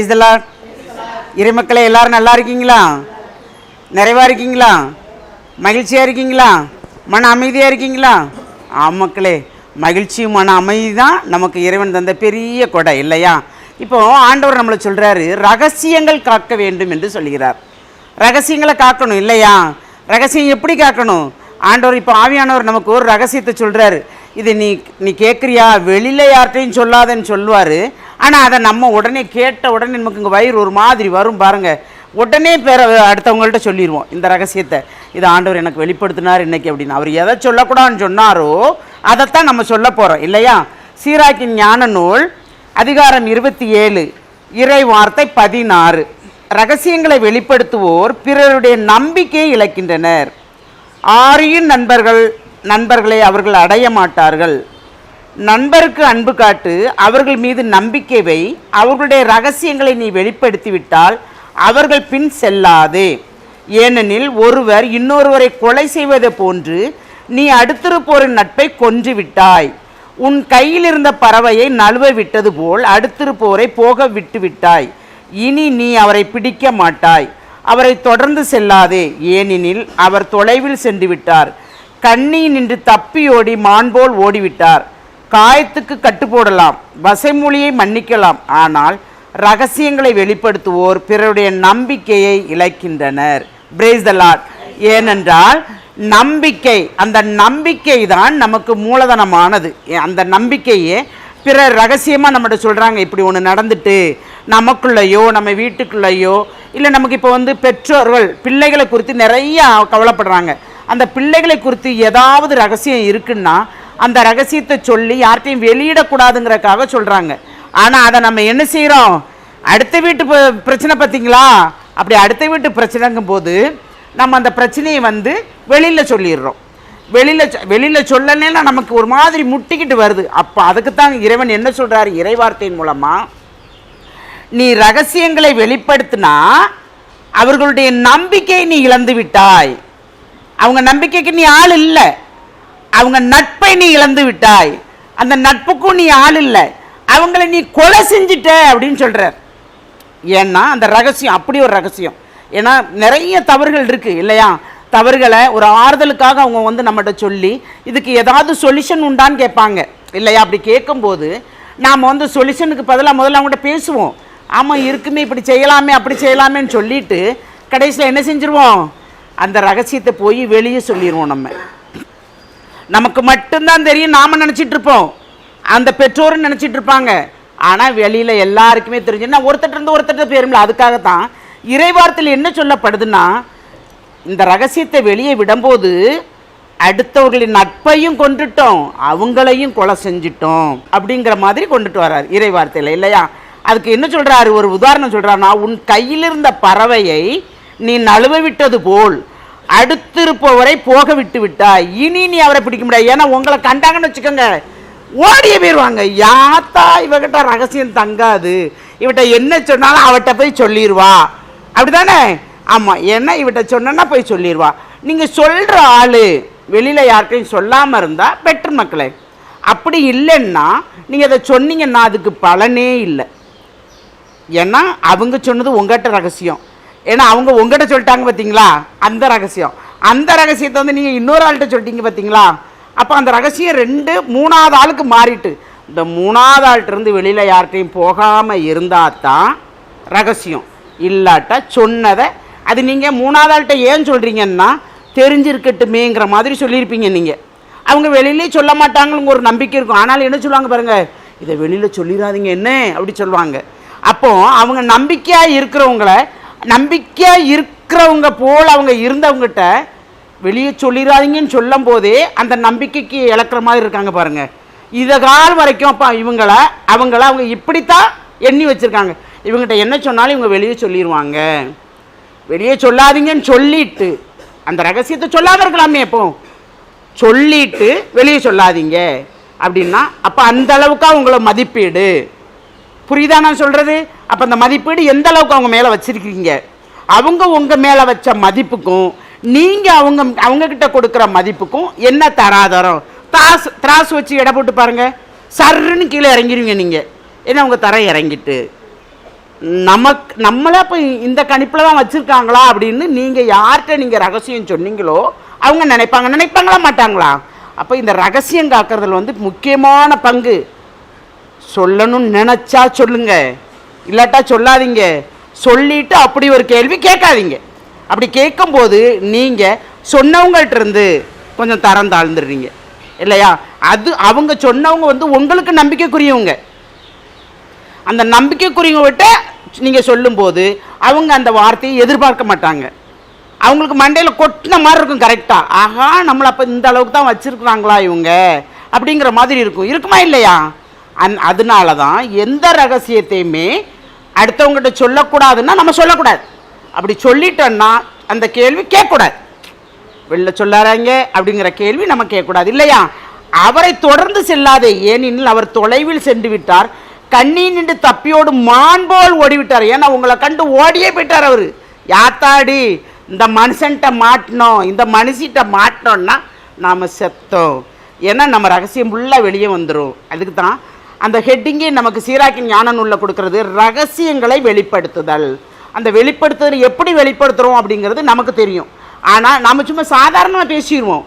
Price தலா இறைமக்களே எல்லாரும் நல்லா இருக்கீங்களா? நிறைவா இருக்கீங்களா? மகிழ்ச்சியாக இருக்கீங்களா? மன அமைதியாக இருக்கீங்களா? ஆமக்களே மகிழ்ச்சியும் மன அமைதி தான் நமக்கு இறைவன் தந்த பெரிய கொடை இல்லையா? இப்போ ஆண்டவர் நம்மளை சொல்கிறாரு ரகசியங்கள் காக்க வேண்டும் என்று சொல்கிறார் ரகசியங்களை காக்கணும் இல்லையா? ரகசியம் எப்படி காக்கணும்? ஆண்டவர் இப்போ ஆவியானவர் நமக்கு ஒரு ரகசியத்தை சொல்கிறாரு இது நீ நீ கேட்குறியா? வெளியில் யார்கிட்டையும் சொல்லாதன்னு சொல்லுவார். ஆனால் அதை நம்ம உடனே கேட்ட உடனே நமக்கு இங்கே வயிறு ஒரு மாதிரி வரும் பாருங்கள் உடனே பேர அடுத்தவங்கள்ட்ட சொல்லிடுவோம் இந்த ரகசியத்தை. இது ஆண்டவர் எனக்கு வெளிப்படுத்தினார் இன்றைக்கி அப்படின்னு. அவர் எதை சொல்லக்கூடாதுன்னு சொன்னாரோ அதைத்தான் நம்ம சொல்ல போகிறோம் இல்லையா? சீராக்கின் ஞான நூல் அதிகாரம் இருபத்தி ஏழு இறை வார்த்தை பதினாறு. ரகசியங்களை வெளிப்படுத்துவோர் பிறருடைய நம்பிக்கையை இழக்கின்றனர். ஆரியின் நண்பர்கள் நண்பர்களை அவர்கள் அடைய மாட்டார்கள். நண்பருக்கு அன்பு காட்டு அவர்கள் மீது நம்பிக்கை வை அவர்களுடைய ரகசியங்களை நீ வெளிப்படுத்திவிட்டால் அவர்கள் பின் செல்லாதே. ஏனெனில் ஒருவர் இன்னொருவரை கொலை செய்வது போன்று நீ அடுத்திருப்போரின் நட்பை கொன்று விட்டாய். உன் கையில் இருந்த பறவையை நழுவ விட்டது போல் அடுத்திருப்போரை போக விட்டு விட்டாய். இனி நீ அவரை பிடிக்க மாட்டாய். அவரை தொடர்ந்து செல்லாதே. ஏனெனில் அவர் தொலைவில் சென்று விட்டார். கண்ணி நின்று தப்பியோடி மான்போல் ஓடிவிட்டார். காயத்துக்கு கட்டு போடலாம் வசைமொழியை மன்னிக்கலாம். ஆனால் ரகசியங்களை வெளிப்படுத்துவோர் பிறருடைய நம்பிக்கையை இழக்கின்றனர். பிரேஸ் த லாட் ஏனென்றால் நம்பிக்கை அந்த நம்பிக்கை தான் நமக்கு மூலதனமானது. அந்த நம்பிக்கையே பிறர் ரகசியமாக நம்மகிட்ட சொல்கிறாங்க இப்படி ஒன்று நடந்துட்டு நமக்குள்ளேயோ நம்ம வீட்டுக்குள்ளேயோ இல்லை நமக்கு இப்போ வந்து பெற்றோர்கள் பிள்ளைகளை குறித்து நிறைய கவலைப்படுறாங்க. அந்த பிள்ளைகளை குறித்து ஏதாவது ரகசியம் இருக்குன்னா அந்த ரகசியத்தை சொல்லி யார்கிட்டையும் வெளியிடக்கூடாதுங்கிறதுக்காக சொல்கிறாங்க ஆனால் அதை நம்ம என்ன செய்கிறோம் அடுத்த வீட்டு பிரச்சனை பார்த்தீங்களா அப்படி அடுத்த வீட்டு பிரச்சனைங்கும் போது நம்ம அந்த பிரச்சனையை வந்து வெளியில் சொல்லிடுறோம். வெளியில் வெளியில் சொல்லலைன்னா நமக்கு ஒரு மாதிரி முட்டிக்கிட்டு வருது. அப்போ அதுக்கு தான் இறைவன் என்ன சொல்கிறாரு இறைவார்த்தையின் மூலமாக நீ ரகசியங்களை வெளிப்படுத்தினா அவர்களுடைய நம்பிக்கையை நீ இழந்து விட்டாய். அவங்க நம்பிக்கைக்கு நீ ஆள் இல்லை. அவங்க நட்பை நீ இழந்து விட்டாய். அந்த நட்புக்கும் நீ ஆள் இல்லை. அவங்கள நீ கொலை செஞ்சிட்ட அப்படின்னு சொல்கிறார் ஏன்னா அந்த ரகசியம் அப்படி ஒரு ரகசியம். ஏன்னா நிறைய தவறுகள் இருக்குது இல்லையா? தவறுகளை ஒரு ஆறுதலுக்காக அவங்க வந்து நம்மகிட்ட சொல்லி இதுக்கு ஏதாவது சொல்யூஷன் உண்டான்னு கேட்பாங்க. இல்லையா? அப்படி கேட்கும்போது நாம் வந்து சொல்யூஷனுக்கு பதிலாக முதல்ல அவங்ககிட்ட பேசுவோம். ஆமாம் இருக்குமே இப்படி செய்யலாமே அப்படி செய்யலாமேன்னு சொல்லிட்டு கடைசியில் என்ன செஞ்சுருவோம்? அந்த ரகசியத்தை போய் வெளியே சொல்லிடுவோம் நம்ம. நமக்கு மட்டும்தான் தெரியும் நாம நினச்சிட்டு இருப்போம். அந்த பெற்றோரும் நினச்சிட்டு இருப்பாங்க. ஆனால் வெளியில் எல்லாருக்குமே தெரிஞ்சுன்னா ஒருத்தர் இருந்து ஒருத்தர் பேரும்ல அதுக்காகத்தான். இறைவார்த்தையில் என்ன சொல்லப்படுதுன்னா இந்த ரகசியத்தை வெளியே விடும்போது அடுத்தவர்களின் நட்பையும் கொண்டுட்டோம் அவங்களையும் கொலை செஞ்சிட்டோம் அப்படிங்கிற மாதிரி கொண்டுட்டு வர்றார் இறைவார்த்தையில் இல்லையா? அதுக்கு என்ன சொல்கிறாரு ஒரு உதாரணம் சொல்கிறாருன்னா உன் கையில் இருந்த பறவையை நீ நழுவ விட்டது போல் அடுத்திருப்பவரை போக விட்டு விட்டாய் இனி நீ அவரை பிடிக்க முடியாது. ஏன்னா உங்களை கண்டாங்கன்னு வச்சுக்கோங்க. ஓடிய போயிடுவாங்க யாத்தா இவகிட்ட ரகசியம் தங்காது. இவட்ட என்ன சொன்னாலும் அவட்ட போய் சொல்லிடுவா அப்படிதானே? ஆமாம் ஏன்னா இவட்ட சொன்னா போய் சொல்லிடுவா நீங்கள் சொல்கிற ஆள் வெளியில் யார்கிட்டையும் சொல்லாமல் இருந்தால் பெட்ரு மக்களே. அப்படி இல்லைன்னா நீங்கள் அதை சொன்னீங்கன்னா அதுக்கு பலனே இல்லை. ஏன்னா அவங்க சொன்னது உங்கள்கிட்ட ரகசியம். ஏன்னா அவங்க உங்கள்கிட்ட சொல்லிட்டாங்க பார்த்தீங்களா அந்த ரகசியம். அந்த ரகசியத்தை வந்து நீங்கள் இன்னொரு ஆள்கிட்ட சொல்லிட்டீங்க பார்த்தீங்களா அப்போ அந்த ரகசியம் ரெண்டு மூணாவது ஆளுக்கு மாறிட்டு. இந்த மூணாவது ஆள்கிட்ட இருந்து வெளியில் யார்கிட்டையும் போகாமல் இருந்தால் தான் ரகசியம். இல்லாட்டா சொன்னதை அது நீங்கள் மூணாவது ஆள்கிட்ட ஏன் சொல்கிறீங்கன்னா தெரிஞ்சிருக்கட்டுமேங்கிற மாதிரி சொல்லியிருப்பீங்க நீங்கள் அவங்க வெளியிலே சொல்ல மாட்டாங்களுங்க ஒரு நம்பிக்கை இருக்கும். ஆனாலும் என்ன சொல்லுவாங்க பாருங்கள் இதை வெளியில் சொல்லிடாதீங்க என்ன? அப்படி சொல்லுவாங்க. அப்போது அவங்க நம்பிக்கையாக இருக்கிறவங்கள நம்பிக்கையாக இருக்கிறவங்க போல் அவங்க இருந்தவங்ககிட்ட வெளியே சொல்லிடாதீங்கன்னு சொல்லும் போதே அந்த நம்பிக்கைக்கு இழக்கிற மாதிரி இருக்காங்க பாருங்கள் இதை கால் வரைக்கும் அப்போ இவங்கள அவங்கள அவங்க இப்படித்தான் எண்ணி வச்சுருக்காங்க. இவங்ககிட்ட என்ன சொன்னாலும் இவங்க வெளியே சொல்லிடுவாங்க வெளியே சொல்லாதீங்கன்னு சொல்லிட்டு அந்த ரகசியத்தை சொல்லாமல் இருக்கலாமே எப்போ சொல்லிட்டு வெளியே சொல்லாதீங்க. அப்படின்னா அப்போ அந்த அளவுக்கு அவங்கள மதிப்பீடு. புரியுதா நான் சொல்கிறது அப்போ அந்த மதிப்பீடு எந்த அளவுக்கு அவங்க மேலே வச்சுருக்கீங்க? அவங்க உங்கள் மேலே வச்ச மதிப்புக்கும் நீங்கள் அவங்க அவங்கக்கிட்ட கொடுக்குற மதிப்புக்கும் என்ன தராதரம்? தாஸ் திராசு வச்சு எடை போட்டு பாருங்கள் சர்ன்னு கீழே இறங்கிடுவீங்க நீங்கள் ஏன்னா அவங்க தரம் இறங்கிட்டு. நமக்கு நம்மளே இப்போ இந்த கணிப்பில் தான் வச்சுருக்காங்களா அப்படின்னு நீங்கள் யார்கிட்ட நீங்கள் ரகசியம் சொன்னீங்களோ அவங்க நினைப்பாங்க. நினைப்பாங்களா மாட்டாங்களா? அப்போ இந்த ரகசியம் காக்கிறதுல வந்து முக்கியமான பங்கு. சொல்லணும்னு நினச்சா சொல்லுங்கள் இல்லாட்டா சொல்லாதீங்க. சொல்லிட்டு அப்படி ஒரு கேள்வி கேட்காதீங்க. அப்படி கேட்கும்போது நீங்கள் சொன்னவங்கள்ட்ட இருந்து கொஞ்சம் தரம் தாழ்ந்துடுறீங்க. இல்லையா? அது அவங்க சொன்னவங்க வந்து உங்களுக்கு நம்பிக்கைக்குரியவங்க. அந்த நம்பிக்கைக்குரியவங்ககிட்ட நீங்கள் சொல்லும்போது அவங்க அந்த வார்த்தையை எதிர்பார்க்க மாட்டாங்க. அவங்களுக்கு மண்டையில் கொட்டின மாதிரி இருக்கும் கரெக்டாக ஆஹா நம்மளை அப்போ இந்த அளவுக்கு தான் வச்சுருக்குறாங்களா இவங்க? அப்படிங்கிற மாதிரி இருக்கும். இருக்குமா இல்லையா? அந் அதனால தான் எந்த ரகசியத்தையுமே அடுத்தவங்ககிட்ட சொல்லக்கூடாதுன்னா நம்ம சொல்லக்கூடாது. அப்படி சொல்லிட்டோன்னா அந்த கேள்வி கேட்கக்கூடாது. வெளில சொல்லாராங்க அப்படிங்கிற கேள்வி நம்ம கேட்கக்கூடாது இல்லையா? அவரை தொடர்ந்து செல்லாதே ஏனெனில் அவர் தொலைவில் சென்று விட்டார். கண்ணீர் நின்று தப்பியோடு மான் போல் ஓடிவிட்டார். ஏன்னா உங்களை கண்டு ஓடியே போயிட்டார் அவர். யாத்தாடி இந்த மனுஷன்கிட்ட மாட்டினோம் இந்த மனுஷிட்ட மாட்டினோன்னா நாம் செத்தோம். ஏன்னா நம்ம ரகசியம் ஃபுல்லாக வெளியே வந்துடும் அதுக்கு தான் அந்த ஹெட்டிங்கே நமக்கு சீராக்கி ஞான நூலில் கொடுக்கறது ரகசியங்களை வெளிப்படுத்துதல். அந்த வெளிப்படுத்துதல் எப்படி வெளிப்படுத்துகிறோம் அப்படிங்கிறது நமக்கு தெரியும். ஆனால் நம்ம சும்மா சாதாரணமாக பேசிடுவோம்.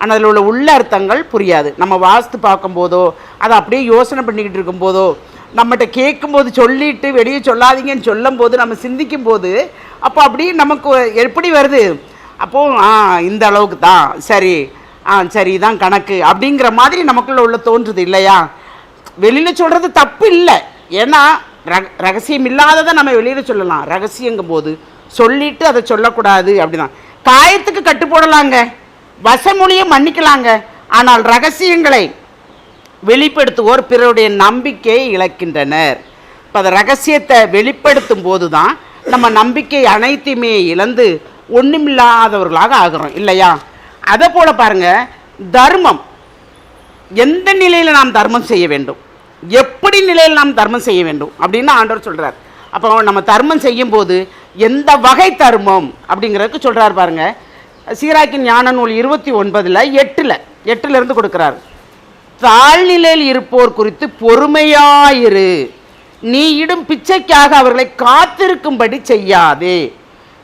ஆனால் அதில் உள்ள உள்ள அர்த்தங்கள் புரியாது. நம்ம வாஸ்து பார்க்கும்போதோ அதை அப்படியே யோசனை பண்ணிக்கிட்டு இருக்கும்போதோ நம்மகிட்ட கேட்கும்போது சொல்லிட்டு வெளியே சொல்லாதீங்கன்னு சொல்லும்போது நம்ம சிந்திக்கும் போது அப்போ அப்படியே நமக்கு எப்படி வருது? அப்போது ஆ இந்த அளவுக்கு தான். சரி. ஆ சரி இதான் கணக்கு. அப்படிங்கிற மாதிரி நமக்குள்ள உள்ள தோன்றுது இல்லையா? வெளியில் சொல்கிறது தப்பு இல்லை. ஏன்னா ரக ரகசியம் இல்லாததை நம்ம வெளியில் சொல்லலாம். ரகசியங்கும் போது சொல்லிட்டு அதை சொல்லக்கூடாது அப்படிதான். காயத்துக்கு கட்டு போடலாங்க. வசமொழியை மன்னிக்கலாங்க. ஆனால் ரகசியங்களை வெளிப்படுத்துவோர் பிறருடைய நம்பிக்கையை இழக்கின்றனர். இப்போ அந்த ரகசியத்தை வெளிப்படுத்தும் போது தான் நம்ம நம்பிக்கை அனைத்தையுமே இழந்து ஒன்றுமில்லாதவர்களாக ஆகிறோம். இல்லையா? அதை போல பாருங்கள் தர்மம். எந்த நிலையில் நாம் தர்மம் செய்ய வேண்டும்? எப்படி நிலையில் நாம் தர்மம் செய்ய வேண்டும் அப்படின்னு ஆண்டவர் சொல்கிறார் அப்போ நம்ம தர்மம் செய்யும்போது எந்த வகை தர்மம் அப்படிங்கிறதுக்கு சொல்கிறார் பாருங்க. சீராக்கின் ஞான நூல் இருபத்தி ஒன்பதில் எட்டில் எட்டுல இருந்து கொடுக்குறாரு. தாழ்நிலையில் இருப்போர் குறித்து பொறுமையாயிரு. நீ இடும் பிச்சைக்காக அவர்களை காத்திருக்கும்படி செய்யாதே.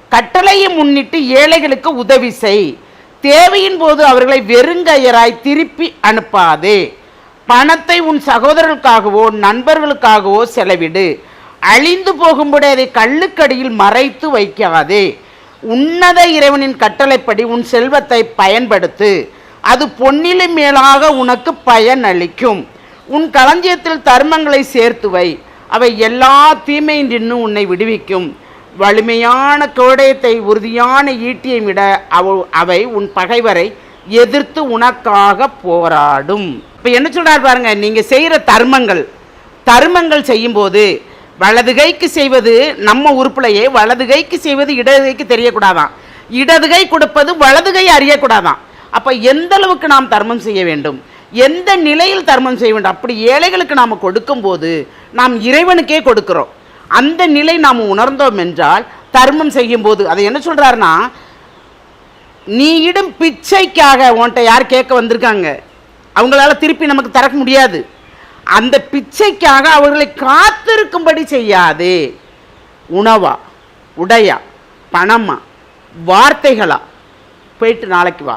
கட்டளையை முன்னிட்டு ஏழைகளுக்கு உதவி செய். தேவையின் போது அவர்களை வெறுங்கையராய் திருப்பி அனுப்பாதே. பணத்தை உன் சகோதரர்களுக்காகவோ நண்பர்களுக்காகவோ செலவிடு. அழிந்து போகும்படி அதை கள்ளுக்கடியில் மறைத்து வைக்காதே. உன்னத இறைவனின் கட்டளைப்படி உன் செல்வத்தை பயன்படுத்து. அது பொன்னிலும் மேலாக உனக்கு பயன் அளிக்கும். உன் களஞ்சியத்தில் தர்மங்களை சேர்த்து வை. அவை எல்லா தீமையின்றின்னு உன்னை விடுவிக்கும். வலிமையான கோடயத்தை உறுதியான ஈட்டியை விட அவ அவை உன் பகைவரை எதிர்த்து உனக்காக போராடும். இப்போ என்ன சொல்கிறார் பாருங்க நீங்கள் செய்கிற தர்மங்கள். தர்மங்கள் செய்யும்போது வலது கைக்கு செய்வது நம்ம உறுப்புலையே வலது கைக்கு செய்வது இடது கைக்கு தெரியக்கூடாதான். இடது கை கொடுப்பது வலது கை அறியக்கூடாதான். அப்போ எந்த அளவுக்கு நாம் தர்மம் செய்ய வேண்டும்? எந்த நிலையில் தர்மம் செய்ய வேண்டும்? அப்படி ஏழைகளுக்கு நாம் கொடுக்கும்போது நாம் இறைவனுக்கே கொடுக்கிறோம். அந்த நிலை நாம் உணர்ந்தோம் என்றால் தர்மம் செய்யும்போது அதை என்ன சொல்றாருன்னா நீ இடும் பிச்சைக்காக உன்கிட்ட யார் கேட்க வந்திருக்காங்க? அவங்களால திருப்பி நமக்கு திறக்க முடியாது. அந்த பிச்சைக்காக அவர்களை காத்திருக்கும்படி செய்யாதே. உணவா உடையா பணமா வார்த்தைகளா? போயிட்டு நாளைக்கு வா.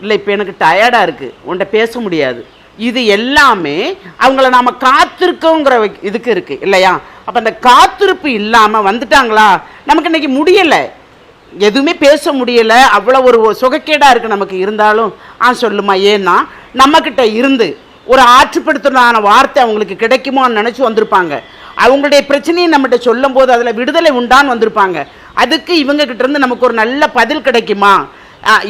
இல்லை இப்போ எனக்கு டயர்டாக இருக்குது உன்கிட்ட பேச முடியாது. இது எல்லாமே அவங்கள நாம் காத்திருக்கோங்கிற இதுக்கு இருக்குது இல்லையா? அப்போ அந்த காத்திருப்பு இல்லாமல் வந்துட்டாங்களா? நமக்கு இன்னைக்கு முடியலை. எதுவுமே பேச முடியலை. அவ்வளோ ஒரு சுகக்கேடாக இருக்குது நமக்கு இருந்தாலும். ஆ சொல்லுமா ஏன்னா நம்மக்கிட்ட இருந்து ஒரு ஆற்றுப்படுத்தலான வார்த்தை அவங்களுக்கு கிடைக்குமான்னு நினச்சி வந்திருப்பாங்க. அவங்களுடைய பிரச்சனையை நம்மகிட்ட சொல்லும்போது அதில் விடுதலை உண்டான்னு வந்திருப்பாங்க. அதுக்கு இவங்ககிட்ட இருந்து நமக்கு ஒரு நல்ல பதில் கிடைக்குமா?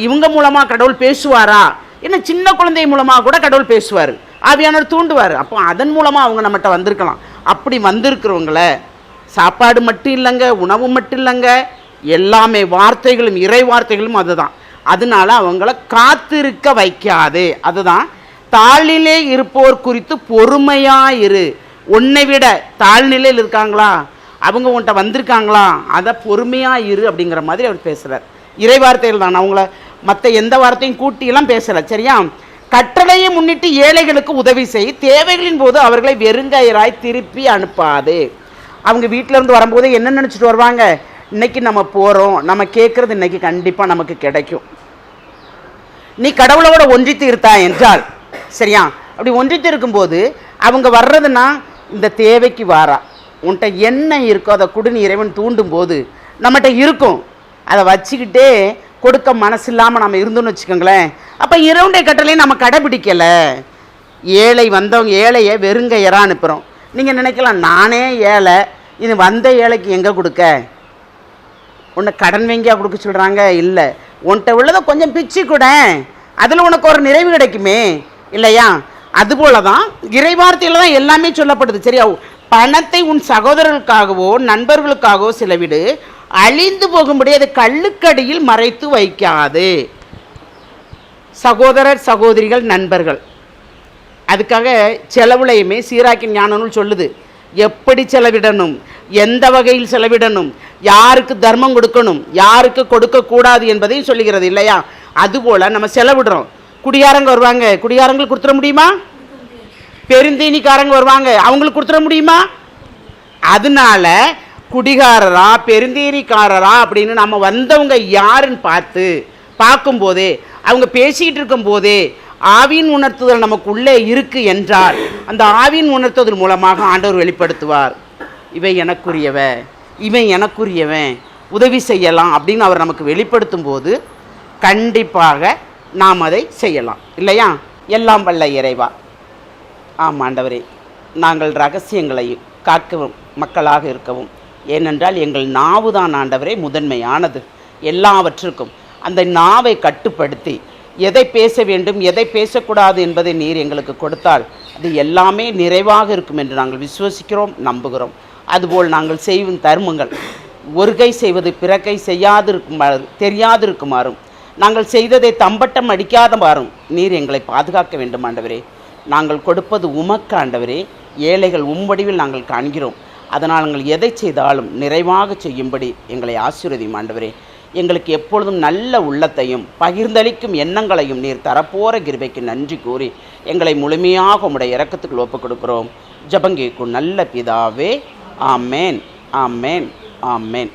இவங்க மூலமாக கடவுள் பேசுவாரா? என்ன சின்ன குழந்தை மூலமாக கூட கடவுள் பேசுவார். ஆவியானவர் தூண்டுவார். அப்போ அதன் மூலமாக அவங்க நம்மகிட்ட வந்திருக்கலாம். அப்படி வந்திருக்கிறவங்கள சாப்பாடு மட்டும் இல்லைங்க உணவு மட்டும் இல்லைங்க எல்லாமே வார்த்தைகளும் இறை வார்த்தைகளும் அதுதான். அதனால அவங்கள காத்திருக்க வைக்காது. அதுதான் தாழ்நிலை இருப்போர் குறித்து பொறுமையாக இரு. உன்னை விட தாழ்நிலையில் இருக்காங்களா? அவங்க உன்கிட்ட வந்திருக்காங்களா? அதை பொறுமையாக இரு அப்படிங்கிற மாதிரி அவர் பேசுகிறார் இறை வார்த்தைகள் தான். அவங்கள மற்ற எந்த வார்த்தையும் கூட்டியெல்லாம் பேசலை. சரியா? கட்டளையை முன்னிட்டு ஏழைகளுக்கு உதவி செய். தேவைகளின் போது அவர்களை வெறுங்கையராய் திருப்பி அனுப்பாது. அவங்க வீட்டிலேருந்து வரும்போது என்ன நினச்சிட்டு வருவாங்க? இன்னைக்கு நம்ம போகிறோம் நம்ம கேட்குறது இன்னைக்கு கண்டிப்பாக நமக்கு கிடைக்கும். நீ கடவுளோட ஒன்றித்து இருத்தா என்றால் சரியா? அப்படி ஒன்றித்து இருக்கும்போது அவங்க வர்றதுன்னா இந்த தேவைக்கு வாரா. உன்கிட்ட என்ன இருக்கோ அதை குடுனி இறைவன் தூண்டும் போது நம்மகிட்ட இருக்கும். அதை வச்சுக்கிட்டே கொடுக்க மனசு இல்லாமல் நம்ம இருந்தோம்னு வச்சுக்கோங்களேன். அப்போ இரவுடைய கட்டளையும் நம்ம கடைபிடிக்கலை. ஏழை வந்தவங்க ஏழையை வெறுங்கையராக அனுப்புகிறோம் நீங்கள் நினைக்கலாம் நானே ஏழை. இது வந்த ஏழைக்கு எங்கே கொடுக்க? உன்னை கடன் வாங்கியா கொடுக்க சொல்கிறாங்க இல்லை. உன்கிட்ட உள்ளதை கொஞ்சம் பிச்சு கூட. அதில் உனக்கு ஒரு நிறைவு கிடைக்குமே. இல்லையா? அதுபோல தான் இறைவார்த்தையில் தான் எல்லாமே சொல்லப்படுது. சரியா? பணத்தை உன் சகோதரர்களுக்காகவோ நண்பர்களுக்காகவோ செலவிடு. அழிந்து போகும்படி அதை கல்லுக்கடியில் மறைத்து வைக்காது. சகோதரர் சகோதரிகள் நண்பர்கள். அதுக்காக செலவுலையுமே சீராக்கின் ஞான நூல் சொல்லுது. எப்படி செலவிடணும்? எந்த வகையில் செலவிடணும்? யாருக்கு தர்மம் கொடுக்கணும்? யாருக்கு கொடுக்கக்கூடாது என்பதையும் சொல்லுகிறது இல்லையா? அதுபோல் நம்ம செலவிடுறோம். குடியாரங்க வருவாங்க. குடியாரங்களுக்கு கொடுத்துட முடியுமா? பெருந்தீனிக்காரங்க வருவாங்க. அவங்களுக்கு கொடுத்துட முடியுமா? அதனால குடிகாரரா பெருந்தேரிக்காரரா அப்படின்னு நம்ம வந்தவங்க யாருன்னு பார்த்து பார்க்கும்போதே அவங்க பேசிக்கிட்டு இருக்கும்போதே ஆவின் உணர்த்துதல் நமக்கு உள்ளே இருக்கு என்றால் அந்த ஆவின் உணர்த்துதல் மூலமாக ஆண்டவர் வெளிப்படுத்துவார். இவை எனக்குரியவ இவன் எனக்குரியவன் உதவி செய்யலாம் அப்படின்னு அவர் நமக்கு வெளிப்படுத்தும் போது கண்டிப்பாக நாம் அதை செய்யலாம். இல்லையா? எல்லாம் வல்ல இறைவா. ஆம் ஆண்டவரே நாங்கள் ரகசியங்களை காக்கவும் மக்களாக இருக்கவும். ஏனென்றால் எங்கள் நாவு தான் ஆண்டவரே முதன்மையானது. எல்லாவற்றுக்கும் அந்த நாவை கட்டுப்படுத்தி எதை பேச வேண்டும் எதை பேசக்கூடாது என்பதை நீர் எங்களுக்கு கொடுத்தால் அது எல்லாமே நிறைவாக இருக்கும் என்று நாங்கள் விசுவசிக்கிறோம் நம்புகிறோம். அதுபோல் நாங்கள் செய்யும் தர்மங்கள் ஒரு கை செய்வது பிறக்கை செய்யாதிருக்குமாறு தெரியாதிருக்குமாறும் நாங்கள் செய்ததை தம்பட்டம் அடிக்காதவாறும் நீர் எங்களை பாதுகாக்க வேண்டும் ஆண்டவரே. நாங்கள் கொடுப்பது உமக்கு ஆண்டவரே. ஏழைகள் உம்வடிவில் நாங்கள் காண்கிறோம். அதனால் நாங்கள் எதை செய்தாலும் நிறைவாக செய்யும்படி எங்களை ஆசீர்வதியும் ஆண்டவரே எங்களுக்கு எப்பொழுதும் நல்ல உள்ளத்தையும் பகிர்ந்தளிக்கும் எண்ணங்களையும் நீர் தரப்போற கிருபைக்கு நன்றி கூறி எங்களை முழுமையாக உம்முடைய இறக்கத்துக்கு ஒப்புக் கொடுக்கிறோம் ஜபங்கேக்கும் நல்ல பிதாவே ஆமேன் ஆமேன் ஆமேன்.